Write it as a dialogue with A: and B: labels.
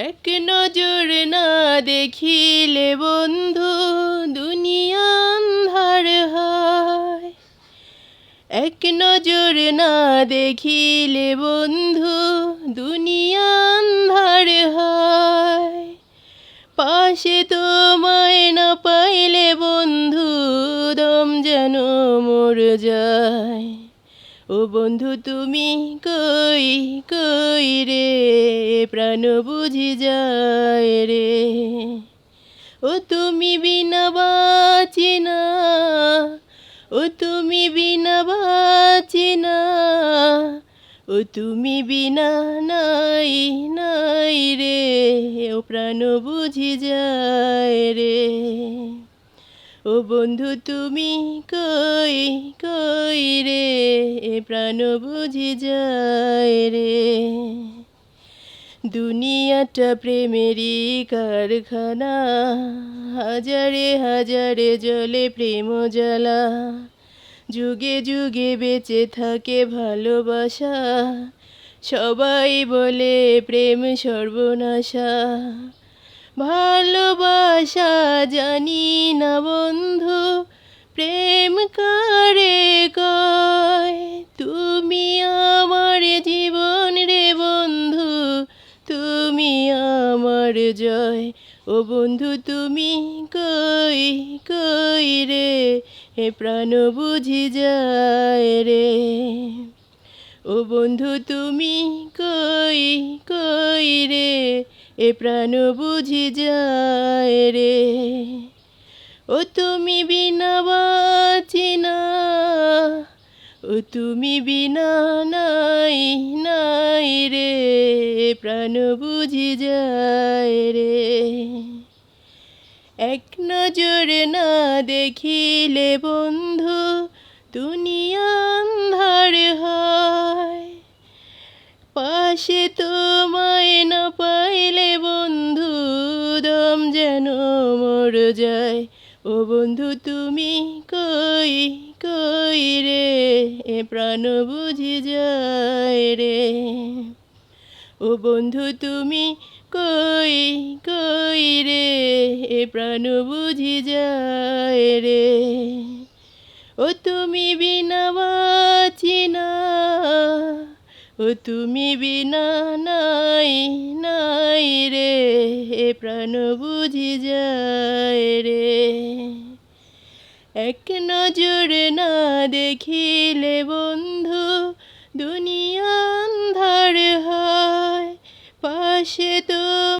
A: এক নজর না দেখিলে বন্ধু, দুনিয়া আন্ধার হয়। এক নজর না দেখিলে বন্ধু, দুনিয়া আন্ধার হয়। পাশে তোমায় না পাইলে বন্ধু, দম যেন মোর যায়। ও বন্ধু, তুমি কই কই রে? প্রাণ বুঝি যায় রে। ও তুমি বিনা বাঁচি না, ও তুমি বিনা বাঁচি না, ও তুমি বিনা নাই নাই রে। ও প্রাণ বুঝি যায় রে। ও বন্ধু, তুমি কই কই রে? এ প্রাণ বুঝি যায় রে। দুনিয়াটা প্রেমেরই কারখানা। হাজারে হাজারে জলে প্রেম জ্বালা। যুগে যুগে বেঁচে থাকে ভালোবাসা। সবাই বলে প্রেম সর্বনাশা। ভালোবাসা জানি না বন্ধু, প্রেম কারে কয়? তুমি আমার জীবন রে বন্ধু, তুমি আমার জয়। ও বন্ধু, তুমি কই কই রে? হে প্রাণ বুঝি যায় রে। ও বন্ধু, তুমি কই কই রে? এ প্রাণ বুঝি যায় রে। ও তুমি বিনা বাঁচি না ও তুমি বিনা নাই নাই রে। প্রাণ বুঝি যায় রে। এক নজর না দেখিলে বন্ধু দুনিয়া আন্ধার হয়। পাশে তোমায় না পাইলে বন্ধু, দম যেন মর যায়। ও বন্ধু, তুমি কই কই রে? এ প্রাণ বুঝি যায় রে। ও বন্ধু, তুমি কই কই রে? এ প্রাণ বুঝি যায় রে। ও তুমি বিনা ও তুমি বিনা নাই নাই রে এ প্রাণ বুঝি যায় রে। এক নজর না দেখিলে বন্ধু, দুনিয়া ধার হয়, পাশে তো